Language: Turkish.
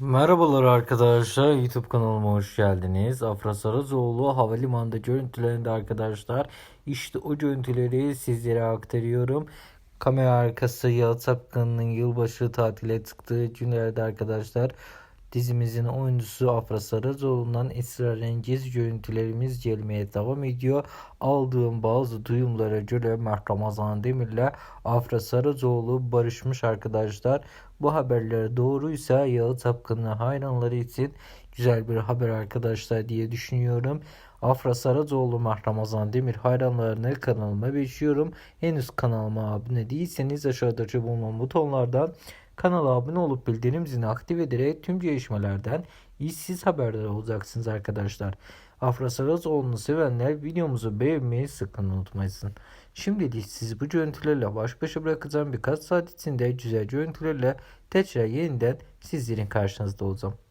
Merhabalar arkadaşlar YouTube kanalıma hoş geldiniz. Afra Saracoğlu havalimanında görüntülerinde arkadaşlar işte o görüntüleri sizlere aktarıyorum. Kamera arkası Yalı Sapkın'ın yılbaşı tatile çıktığı günlerde arkadaşlar dizimizin oyuncusu Afra Saracoğlu'ndan esrarengiz görüntülerimiz gelmeye devam ediyor. Aldığım bazı duyumlara göre Mert Ramazan Demir'le Afra Saracoğlu barışmış arkadaşlar. Bu haberler doğruysa Yalı Tapkın'ın hayranları için güzel bir haber arkadaşlar diye düşünüyorum. Afra Saracoğlu Mert Ramazan Demir hayranlarını kanalıma bekliyorum. Henüz kanalıma abone değilseniz aşağıdaki bulunan butonlardan kanala abone olup bildirim zilini aktif ederek tüm gelişmelerden işsiz haberdar olacaksınız arkadaşlar. Afra Saracoğlu'nu sevenler videomuzu beğenmeyi sakın unutmayın. Şimdilik sizi bu görüntülerle baş başa bırakacağım birkaç saat içinde güzel görüntülerle tekrar yeniden sizlerin karşınızda olacağım.